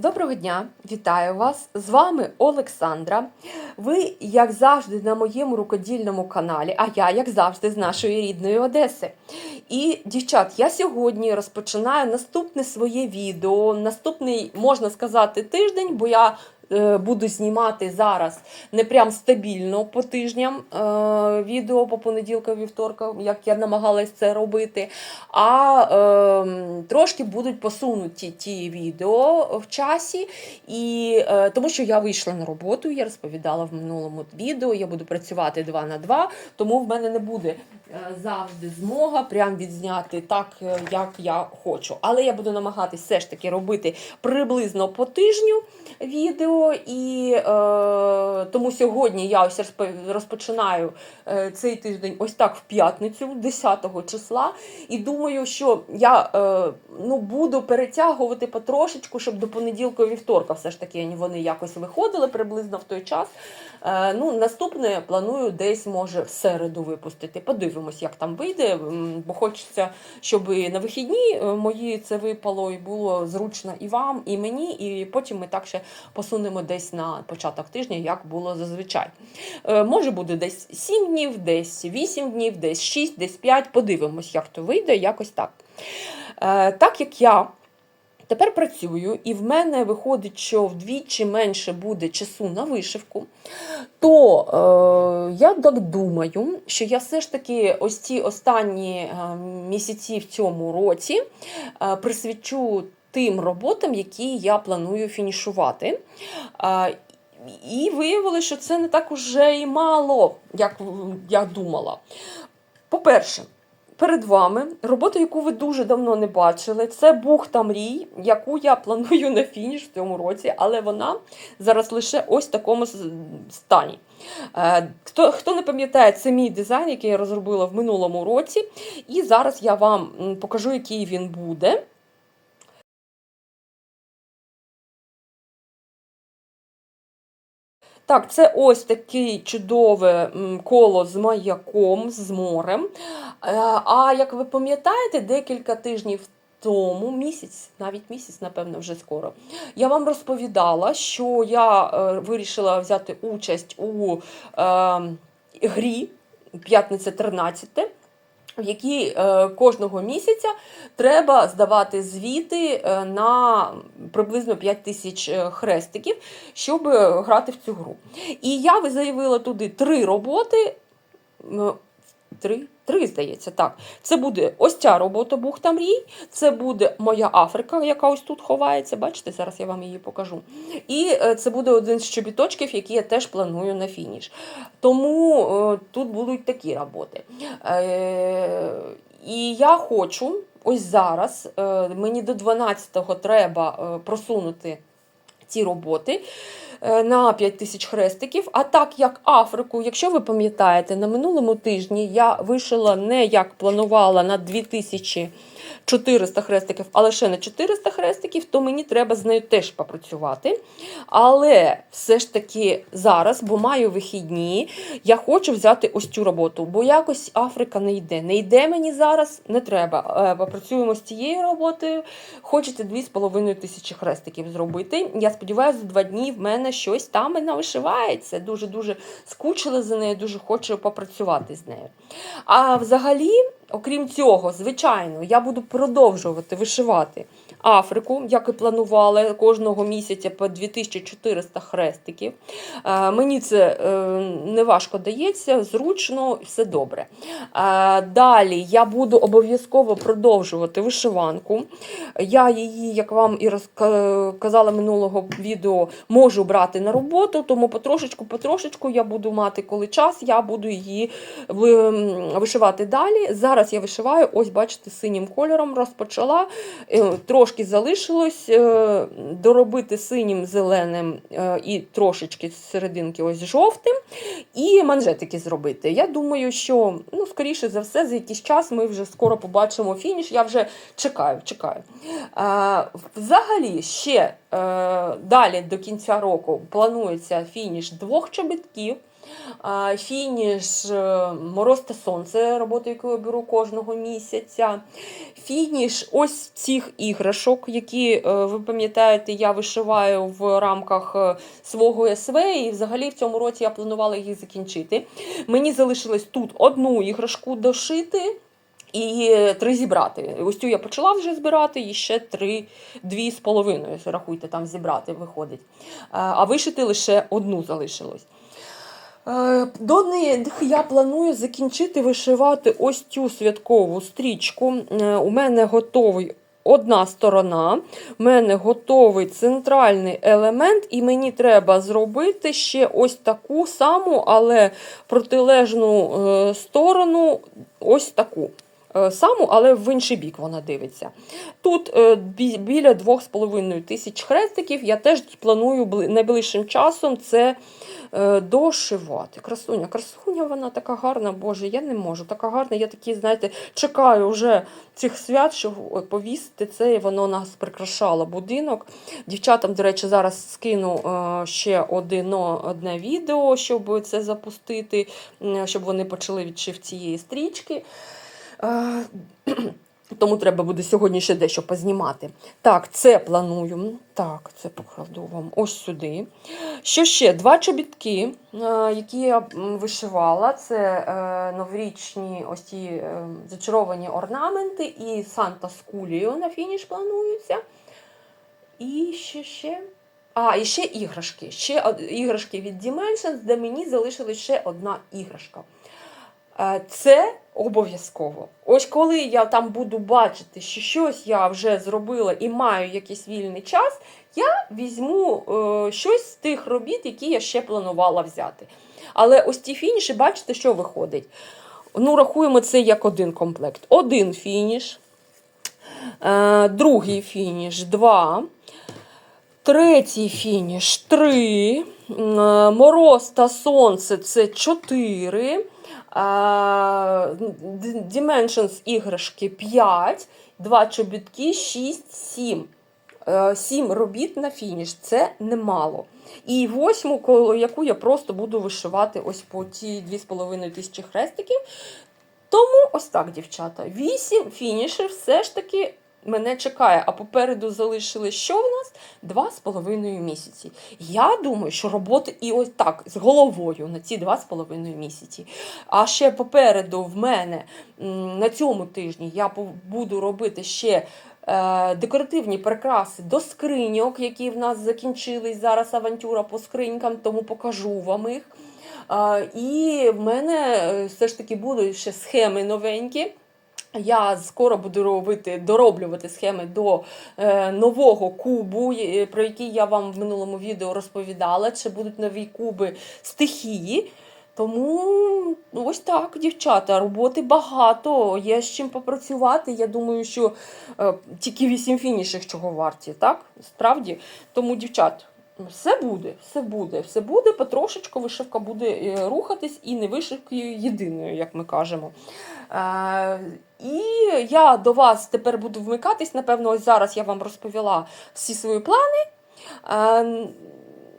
Доброго дня, вітаю вас! З вами Олександра. Ви, як завжди, на моєму рукодільному каналі, а я, як завжди, з нашої рідної Одеси. І, дівчат, я сьогодні розпочинаю наступне своє відео, наступний, можна сказати, тиждень, бо я буду знімати зараз не прям стабільно по тижням е, відео по понеділкам, вівторкам, як я намагалась це робити. А е, трошки будуть посунуті ті відео в часі, і е, тому що я вийшла на роботу, я розповідала в минулому відео, я буду працювати 2 на 2, тому в мене не буде е, завжди змога прям відзняти так, е, як я хочу. Але я буду намагатись все ж таки робити приблизно по тижню відео. І е, тому сьогодні я ось розпочинаю е, цей тиждень ось так в п'ятницю, 10 числа. І думаю, що я е, ну, буду перетягувати потрошечку, щоб до понеділка вівторка все ж таки вони якось виходили приблизно в той час. Е, ну, наступне планую десь, може, в середу випустити. Подивимось, як там вийде, бо хочеться, щоб на вихідні е, мої це випало і було зручно і вам, і мені, і потім ми так ще посунемо десь на початок тижня, як було зазвичай. Е, Може буде десь 7 днів, десь 8 днів, десь 6, десь 5. Подивимось, як то вийде, якось так. Е, Так як я тепер працюю, і в мене виходить, що вдвічі менше буде часу на вишивку, то е, я так думаю, що я все ж таки ось ці останні е, місяці в цьому році е, присвячу тим роботам, які я планую фінішувати. І виявилося, що це не так уже і мало, як я думала. По-перше, перед вами робота, яку ви дуже давно не бачили, це бухта мрій, яку я планую на фініш в цьому році, але вона зараз лише ось в такому стані. Е, Хто, хто не пам'ятає, це мій дизайн, який я розробила в минулому році. І зараз я вам покажу, який він буде. Так, це ось таке чудове коло з маяком, з морем. Е, А як ви пам'ятаєте, декілька тижнів тому, місяць, навіть місяць, напевно, вже скоро, я вам розповідала, що я е, вирішила взяти участь у е, грі П'ятниця 13 в якій е, кожного місяця треба здавати звіти е, на приблизно 5 тисяч е, хрестиків, щоб грати в цю гру. І я заявила туди три роботи. Три, три, здається, так. Це буде ось ця робота Бухта мрій, це буде моя Африка, яка ось тут ховається. Бачите, зараз я вам її покажу. І е, це буде один з чобіточків, який я теж планую на фініш. Тому е, тут будуть такі роботи. Е, і я хочу ось зараз, мені до 12-го треба просунути ці роботи на 5 тисяч хрестиків. А так як Африку, якщо ви пам'ятаєте, на минулому тижні я вишила не як планувала на 2400 хрестиків, а лише на 400 хрестиків, то мені треба з нею теж попрацювати. Але все ж таки зараз, бо маю вихідні, я хочу взяти ось цю роботу, бо якось Африка не йде. Не йде мені зараз, не треба. Е, Попрацюємо з цією роботою. Хочете 2,5 тисячі хрестиків зробити. Я сподіваюся, за два дні в мене щось там і навишивається. Дуже-дуже скучила за нею, дуже хочу попрацювати з нею. А взагалі, окрім цього, звичайно, я буду продовжувати вишивати. Африку, як і планувала, кожного місяця по 2400 хрестиків. Е, Мені це е, не важко дається, зручно, все добре. Е, Далі я буду обов'язково продовжувати вишиванку. Я її, як вам і розказала минулого відео, можу брати на роботу, тому потрошечку, потрошечку я буду мати, коли час, я буду її вишивати далі. Зараз я вишиваю, ось бачите, синім кольором розпочала. Е, Трошки залишилось е, доробити синім, зеленим е, і трошечки з серединки ось жовтим, і манжетики зробити. Я думаю, що ну, скоріше за все, за якийсь час ми вже скоро побачимо фініш. Я вже чекаю, чекаю. Взагалі, ще е, далі до кінця року планується фініш двох чобітків. Фініш е, Мороз та сонце, роботу, яку я беру кожного місяця. Фініш ось цих іграшок, які, е, ви пам'ятаєте, я вишиваю в рамках е, свого СВ, і взагалі в цьому році я планувала їх закінчити. Мені залишилось тут одну іграшку дошити. І три зібрати. Ось цю я почала вже збирати, і ще три, дві з половиною. Рахуйте, там зібрати виходить. А вишити лише одну залишилось. Е, До них я планую закінчити вишивати ось цю святкову стрічку. Е, У мене готовий одна сторона, в мене готовий центральний елемент, і мені треба зробити ще ось таку саму, але протилежну е, сторону, ось таку. Е, Саму, але в інший бік вона дивиться. Тут е, біля 2,5 тисяч хрестиків я теж планую найближчим часом це е, дошивати. Красуня, красуня, вона така гарна, Боже, я не можу. Така гарна. Я такі, знаєте, чекаю вже цих свят, щоб повісити це, і воно нас прикрашало будинок. Дівчатам, до речі, зараз скину ще одно, одне відео, щоб це запустити, щоб вони почали відшив цієї стрічки. Е, Тому треба буде сьогодні ще дещо познімати. Так, це планую. Так, це покладу вам ось сюди. Що ще? Два чобітки, е, які я вишивала. Це е, новорічні ось ці зачаровані орнаменти і Санта з кулею на фініш плануються. І ще ще. А, і ще іграшки. Ще іграшки від Dimensions, де мені залишилась ще одна іграшка. Це обов'язково. Ось коли я там буду бачити, що щось я вже зробила і маю якийсь вільний час, я візьму е, щось з тих робіт, які я ще планувала взяти. Але ось ті фініші, бачите, що виходить. Ну, рахуємо це як один комплект. Один фініш, е, другий фініш два. Третій фініш 3. Мороз та сонце це 4. Dimensions іграшки 5. Два чобітки 6, 7. 7 робіт на фініш це немало. І восьму, яку я просто буду вишивати ось по ті 2,5 тисячі хрестиків. Тому ось так, дівчата. 8 фінішів все ж таки мене чекає, а попереду залишили що в нас? Два з половиною місяці. Я думаю, що роботи і ось так з головою на ці два з половиною місяці. А ще попереду в мене на цьому тижні я буду робити ще. е, Декоративні прикраси до скриньок, які в нас закінчились зараз авантюра по скринькам, тому покажу вам їх. І в мене е, все ж таки будуть ще схеми новенькі. Я скоро буду робити, дороблювати схеми до е, нового кубу, е, про який я вам в минулому відео розповідала. Чи будуть нові куби стихії. Тому ну, ось так, дівчата, роботи багато, є з чим попрацювати. Я думаю, що е, тільки вісім фінішів чого варті, так? Справді. Тому, дівчат, все буде, все буде, все буде, потрошечку вишивка буде е, рухатись і не вишивкою єдиною, як ми кажемо. Е, і я до вас тепер буду вмикатись. Напевно, ось зараз я вам розповіла всі свої плани. Е,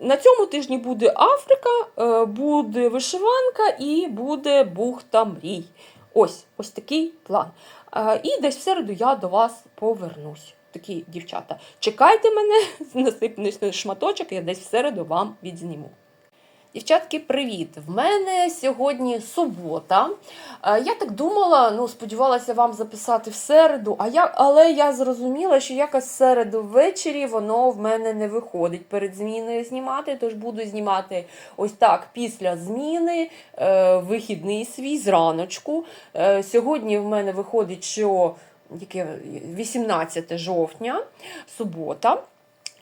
на цьому тижні буде Африка, е, буде вишиванка і буде бухта мрій. Ось ось такий план. Е, І десь в середу я до вас повернусь. Такі дівчата. Чекайте мене, насипний шматочок, я десь в середу вам відзніму. Дівчатки, привіт! В мене сьогодні субота. Е, Я так думала, ну сподівалася вам записати в середу, а я, але я зрозуміла, що якось середу ввечері воно в мене не виходить перед зміною знімати. Тож буду знімати ось так після зміни, е, вихідний свій зраночку. Е, Сьогодні в мене виходить, що яке 18 жовтня, субота.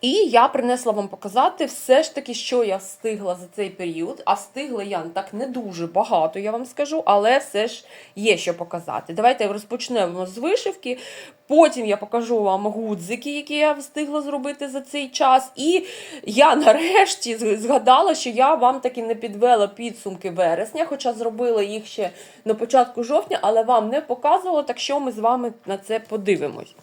І я принесла вам показати все ж таки, що я встигла за цей період. А встигла я так не дуже багато, я вам скажу, але все ж є що показати. Давайте розпочнемо з вишивки. Потім я покажу вам гудзики, які я встигла зробити за цей час. І я нарешті згадала, що я вам таки не підвела підсумки вересня, хоча зробила їх ще на початку жовтня, але вам не показувала, так що ми з вами на це подивимось.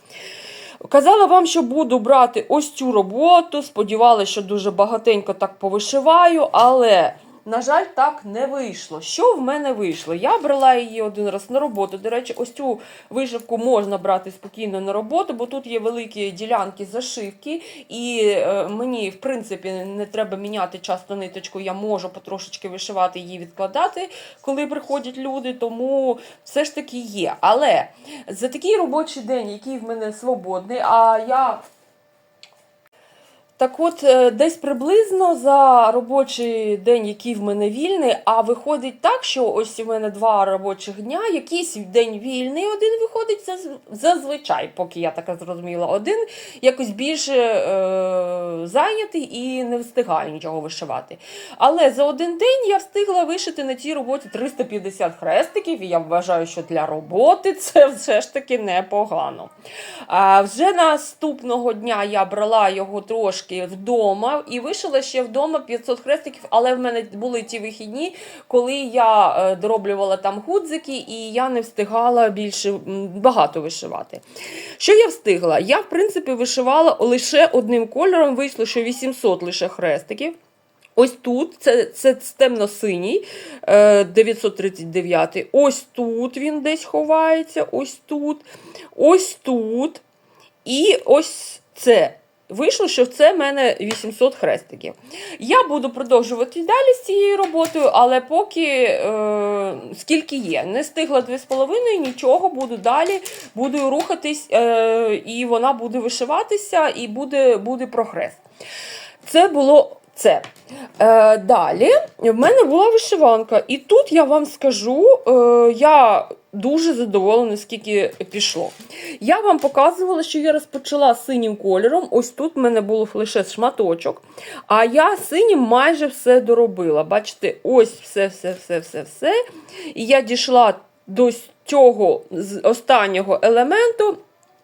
Казала вам, що буду брати ось цю роботу. Сподівалася, що дуже багатенько так повишиваю, але на жаль, так не вийшло. Що в мене вийшло? Я брала її один раз на роботу. До речі, ось цю вишивку можна брати спокійно на роботу, бо тут є великі ділянки зашивки, і е, мені, в принципі, не треба міняти часто ниточку. Я можу потрошечки вишивати її, відкладати, коли приходять люди. Тому все ж таки є. Але за такий робочий день, який в мене свободний, а я. Так от, е, десь приблизно за робочий день, який в мене вільний, а виходить так, що ось у мене два робочих дня, якийсь день вільний, один виходить зазвичай, поки я так зрозуміла, один якось більше е, зайнятий і не встигаю нічого вишивати. Але за один день я встигла вишити на цій роботі 350 хрестиків, і я вважаю, що для роботи це все ж таки непогано. А вже наступного дня я брала його трошки вдома і вишила ще вдома 500 хрестиків, але в мене були ті вихідні, коли я е, дороблювала там гудзики, і я не встигала більше багато вишивати. Що я встигла? Я, в принципі, вишивала лише одним кольором, вийшло, що 800 лише хрестиків. Ось тут це, це темно-синій, е, 939. Ось тут він десь ховається, ось тут, ось тут. І ось це. Вийшло, що це в мене 800 хрестиків. Я буду продовжувати далі з цією роботою, але поки е, скільки є. Не стигла 2,5, нічого, буду далі, буду рухатись, е, і вона буде вишиватися, і буде, буде прогрес. Це було це. Е, далі в мене була вишиванка, і тут я вам скажу, е, я дуже задоволена, скільки пішло. Я вам показувала, що я розпочала синім кольором. Ось тут в мене був лише шматочок. А я синім майже все доробила. Бачите, ось все, все, все, все, все. І я дійшла до цього останнього елементу.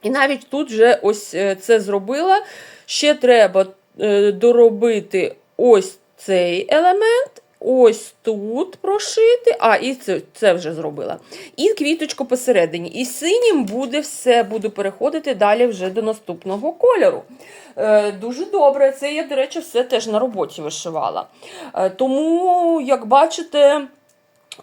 І навіть тут вже ось е, це зробила. Ще треба е, доробити ось цей елемент. Ось тут прошити, а і це, це вже зробила. І квіточку посередині. І синім буде все, буду переходити далі вже до наступного кольору. Е, дуже добре. Це я, до речі, все теж на роботі вишивала. Е, тому, як бачите.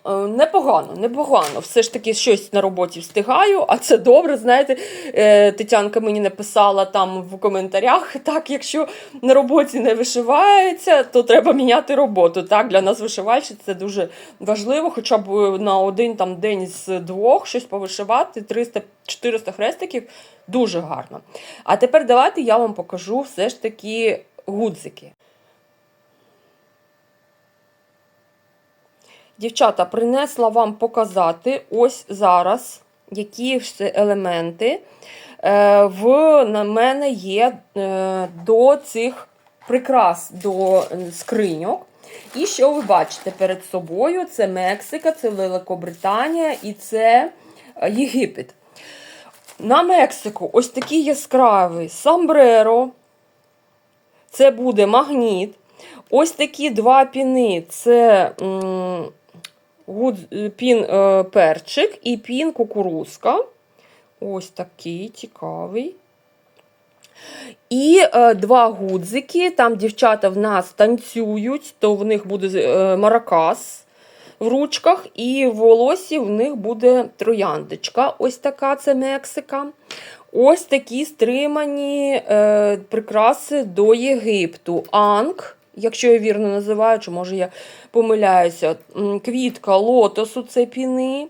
Е, Непогано, непогано. Все ж таки щось на роботі встигаю, а це добре. Знаєте, е, Тетянка мені написала там в коментарях: так, якщо на роботі не вишивається, то треба міняти роботу. Так, Для нас вишивальщиць це дуже важливо, хоча б на один там день з двох щось повишивати, 300-400 хрестиків дуже гарно. А тепер давайте я вам покажу все ж таки гудзики. Дівчата, принесла вам показати ось зараз, які ж це елементи е, в на мене є е, до цих прикрас, до е, скриньок. І що ви бачите перед собою? Це Мексика, це Великобританія і це Єгипет. На Мексику ось такий яскравий самбреро. Це буде магніт. Ось такі два піни це м, пін е, перчик і пін кукурузка. Ось такий цікавий. І е, два гудзики. Там дівчата в нас танцюють, то в них буде е, маракас в ручках, і в волосі в них буде трояндочка. Ось така це Мексика. Ось такі стримані е, прикраси до Єгипту. Анг, якщо я вірно називаю, чи може я помиляюся, квітка лотосу це піни.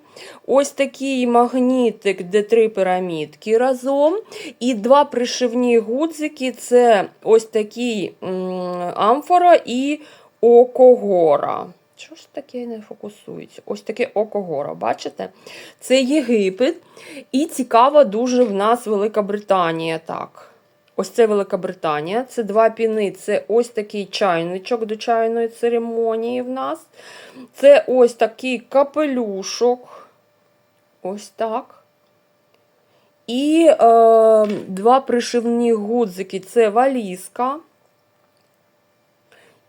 Ось такий магнітик, де три пірамідки разом. І два пришивні гудзики це ось такий амфора і окогора. Що ж таке не фокусується? Ось таке окогора, бачите? Це Єгипет. І цікава дуже в нас Велика Британія. Так. Ось це Велика Британія. Це два піни. Це ось такий чайничок до чайної церемонії в нас. Це ось такий капелюшок. Ось так. І е, два пришивні гудзики це валізка.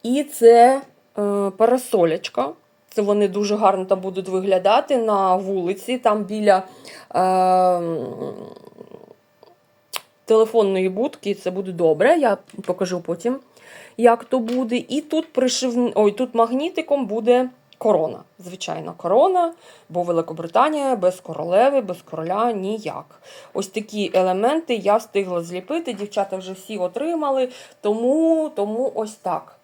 І це е, парасолячка. Це вони дуже гарно там будуть виглядати на вулиці, там біля е, телефонної будки, це буде добре. Я покажу потім, як то буде. І тут пришив... Ой, тут магнітиком буде корона. Звичайно, корона, бо Великобританія без королеви, без короля ніяк. Ось такі елементи я встигла зліпити. Дівчата вже всі отримали, тому, тому ось так.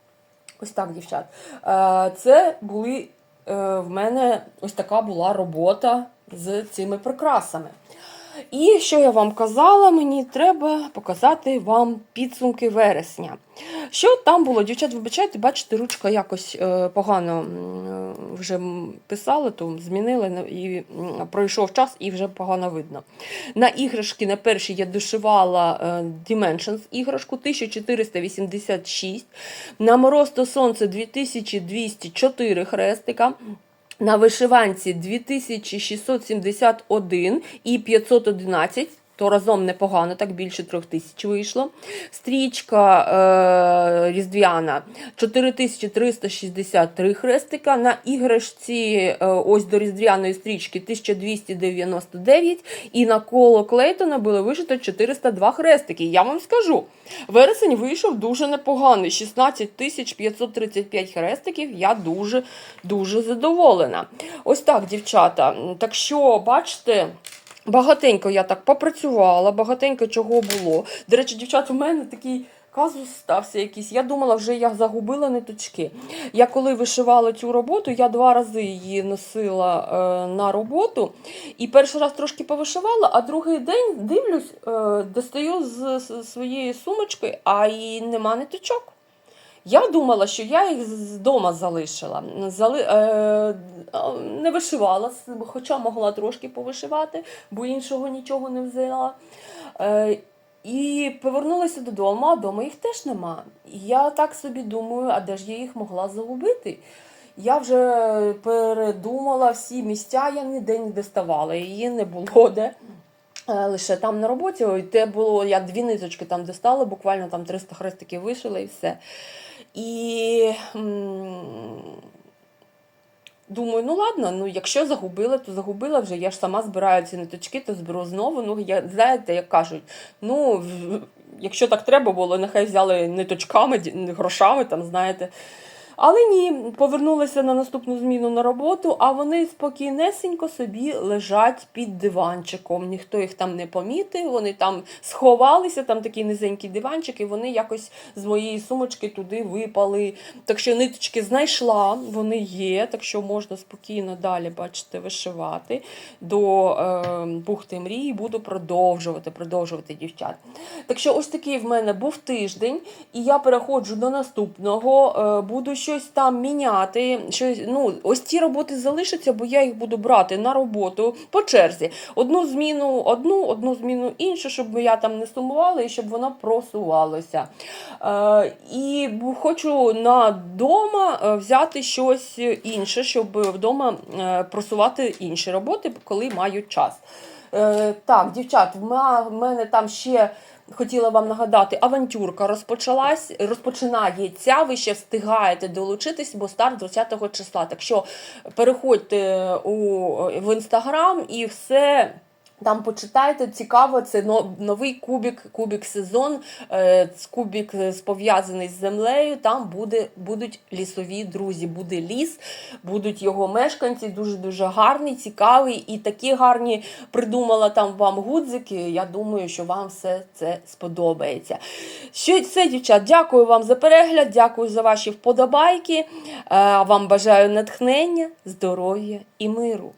Ось так, дівчат. Е, Це були е, в мене ось така була робота з цими прикрасами. І що я вам казала, мені треба показати вам підсумки вересня. Що там було? Дівчат, вибачайте, бачите, ручка якось е, погано е, вже писала, то змінили і пройшов час і вже погано видно. На іграшки на першій я дошивала е, Dimensions іграшку 1486. На Мороз то Сонце 2204 хрестика. На вишиванці 2671 і 511. То разом непогано, так більше трьох тисяч вийшло. Стрічка е, різдвяна 4363 хрестика. На іграшці е, ось до різдвяної стрічки 1299. І на коло Клейтона було вишито 402 хрестики. Я вам скажу, вересень вийшов дуже непоганий. 16 535 хрестиків. Я дуже дуже задоволена. Ось так, дівчата. Так що, бачите. Багатенько я так попрацювала, багатенько чого було. До речі, дівчат, у мене такий казус стався якийсь. Я думала, вже я загубила ниточки. Я коли вишивала цю роботу, я два рази її носила е, на роботу. І перший раз трошки повишивала, а другий день дивлюсь, е, достаю з, з своєї сумочки, а і нема ниточок. Я думала, що я їх з дому залишила. Зали... Е... Не вишивала, хоча могла трошки повишивати, бо іншого нічого не взяла. Е... І повернулася додому, а вдома їх теж нема. Я так собі думаю, а де ж я їх могла загубити? Я вже передумала всі місця, я ніде не доставала, її не було де. Е, Лише там на роботі, ой, те було, я дві ниточки там достала, буквально там 300 хрестиків вишила і все. І думаю, ну ладно, ну якщо загубила, то загубила вже. Я ж сама збираю ці ниточки, то зберу знову. Ну, я, знаєте, як кажуть, ну, якщо так треба було, нехай взяли ниточками, грошами, там, знаєте. Але ні, повернулася на наступну зміну на роботу, а вони спокійнесенько собі лежать під диванчиком. Ніхто їх там не помітив, вони там сховалися, там такий низенький диванчик, і вони якось з моєї сумочки туди випали. Так що ниточки знайшла, вони є, так що можна спокійно далі, бачите, вишивати до е, бухти мрії. Буду продовжувати, продовжувати дівчат. Так що ось такий в мене був тиждень, і я переходжу до наступного. е, Буду щось там міняти. Щось, ну, ось ці роботи залишаться, бо я їх буду брати на роботу по черзі. Одну зміну одну, одну зміну іншу, щоб я там не сумувала і щоб воно просувалося. Е, і хочу на дома е, взяти щось інше, щоб вдома е, просувати інші роботи, коли маю час. Е, так, дівчат, в мене там ще хотіла вам нагадати, авантюрка розпочалась, розпочинається. Ви ще встигаєте долучитись, бо старт 20 числа. Так що переходьте у, в інстаграм і все. Там почитайте, цікаво, це новий кубік, кубік сезон, е, кубік е, пов'язаний з землею. Там буде, будуть лісові друзі, буде ліс, будуть його мешканці, дуже дуже гарний, цікавий і такі гарні придумала там вам гудзики. Я думаю, що вам все це сподобається. Що це, дівчат, дякую вам за перегляд, дякую за ваші вподобайки. Е, Вам бажаю натхнення, здоров'я і миру.